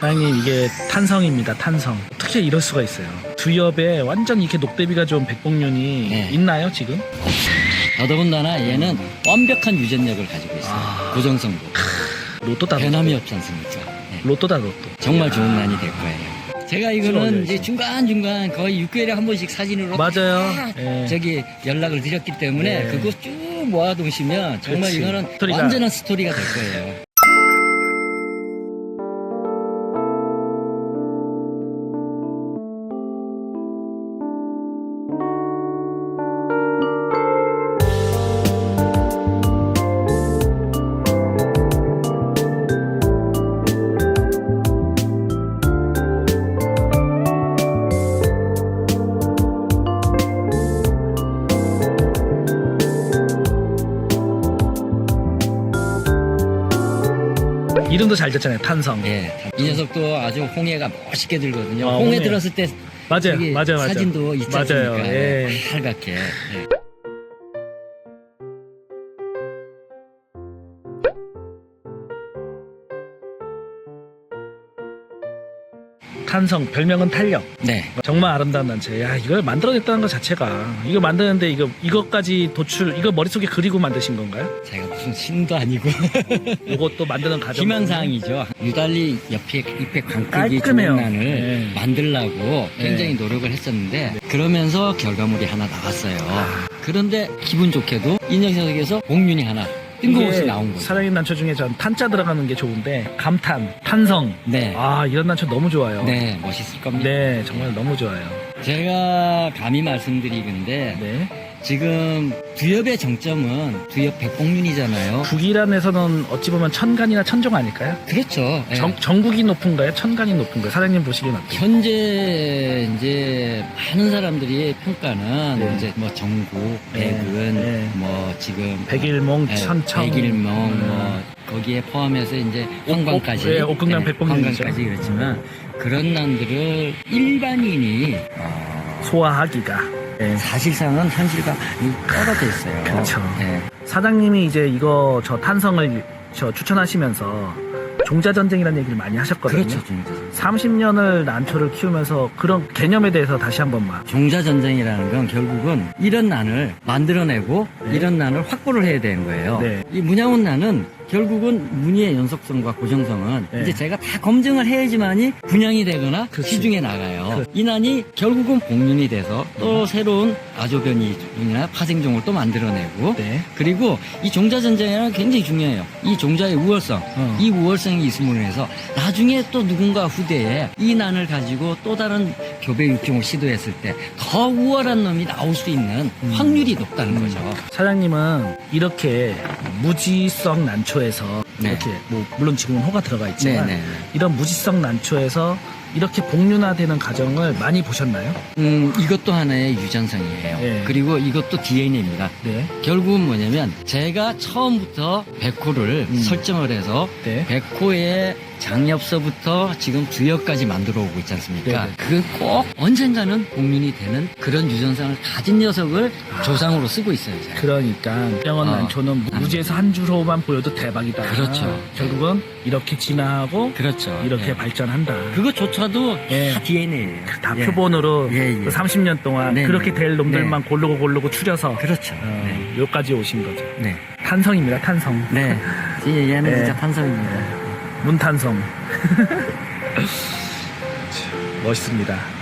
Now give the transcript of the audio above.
사장님 이게 탄성입니다 탄성 어떻게 이럴 수가 있어요 두엽에 완전 이렇게 녹대비가 좋은 백봉륜이 네. 있나요 지금? 더더군다나 얘는 완벽한 유전력을 가지고 있어요. 아. 고정성도. 로또다 변함이 없지 않습니까? 네. 로또다 로또 정말 좋은 난이 될 거예요. 제가 이거는 이제. 중간중간 거의 6개월에 한 번씩 사진으로 맞아요 다 예. 저기 연락을 드렸기 때문에 네. 그거 쭉 모아두시면 정말 그치. 이거는 스토리가- 완전한 스토리가 될 거예요. 이름도 잘 졌잖아요 탄성 예. 이 녀석도 아주 홍해가 멋있게 들거든요. 아, 홍해 홍해. 들었을 때 맞아요 맞아요 맞아요 사진도 있지 맞아요 않습니까? 예. 빨갛게. 예. 탄성 별명은 탄력 네. 정말 아름다운 단체 야 이걸 만들어냈다는 것 자체가 이거 만드는데 이거 이것까지 도출 이거 머릿속에 그리고 만드신 건가요? 제가 무슨 신도 아니고 이것도 만드는 과정 희망사항이죠. 유달리 옆에 잎의 광택이 깔끔해요. 좋은 난을 네. 만들려고 굉장히 노력을 했었는데 그러면서 결과물이 하나 나왔어요. 그런데 기분 좋게도 이 녀석에서 공륜이 하나 뜬금없이 나온 거죠. 사장님 난초 중에 전 탄자 들어가는 게 좋은데 감탄 탄성 네. 아 이런 난초 너무 좋아요 네, 멋있을 겁니다. 네, 정말 너무 좋아요 제가 감히 말씀드리건데 네 지금 두엽의 정점은 두엽 백공륜이잖아요. 북이란에서는 어찌 보면 천간이나 천종 아닐까요? 그렇죠. 예. 정, 전국이 높은가요? 천간이 높은가요? 사장님 보시기엔 어때요? 현재 이제 많은 사람들이 평가는 네. 이제 뭐 정국, 네. 백은, 네. 뭐 지금 백일몽, 네, 천청 백일몽, 음. 뭐 거기에 포함해서 이제 황광까지, 네, 옥궁강 백봉륜이죠. 황광까지 그렇지만 그런 난들을 일반인이 어, 소화하기가 네. 사실상은 현실과 떨어져 있어요. 그렇죠. 네. 사장님이 이제 이거 저 탄성을 저 추천하시면서 종자전쟁이라는 얘기를 많이 하셨거든요 그렇죠, 종자 전쟁. 30년을 난초를 키우면서 그런 개념에 대해서 다시 한 번만 종자 전쟁이라는 건 결국은 이런 난을 만들어내고 네. 이런 난을 확보를 해야 되는 거예요. 네. 이 문양원 난은 결국은 무늬의 연속성과 고정성은 네. 이제 제가 다 검증을 해야지만이 분양이 되거나 그렇지. 시중에 나가요. 그- 이 난이 결국은 복륜이 돼서 또 새로운 아조변이나 파생종을 또 만들어내고 네. 그리고 이 종자 전쟁이라는 게 굉장히 중요해요. 이 종자의 우월성, 어. 이 우월성이 있음으로 인해서 나중에 또 누군가 후대에 이 난을 가지고 또 다른 교배 육종을 시도했을 때 더 우월한 놈이 나올 수 있는 음. 확률이 높다는 음. 거죠. 사장님은 이렇게 무지성 난초에서 네. 이렇게 뭐 물론 지금은 호가 들어가 있지만 네네. 이런 무지성 난초에서 이렇게 복륜화되는 과정을 많이 보셨나요? 음, 이것도 하나의 유전성이에요. 네. 그리고 이것도 DNA입니다. 네. 결국은 뭐냐면 제가 처음부터 백호를 음. 설정을 해서 네. 백호의 장엽서부터 지금 주역까지 만들어 오고 있지 않습니까? 네네. 그꼭 언젠가는 공륜이 되는 그런 유전성을 가진 녀석을 조상으로 쓰고 있어요. 제가. 그러니까 병원 어. 난초는 무지에서 한 주로만 보여도 대박이다. 그렇죠. 결국은 이렇게 진화하고 그렇죠. 이렇게 예. 발전한다. 그거조차도 예. 다 DNA예요. 다 표본으로 예, 예. 그 30년 동안 네, 그렇게 네. 될 놈들만 고르고 고르고 추려서 그렇죠. 어, 네. 여기까지 오신 거죠. 네. 탄성입니다. 탄성. 네. 예, 얘는 네. 진짜 탄성입니다. 문탄성. 멋있습니다.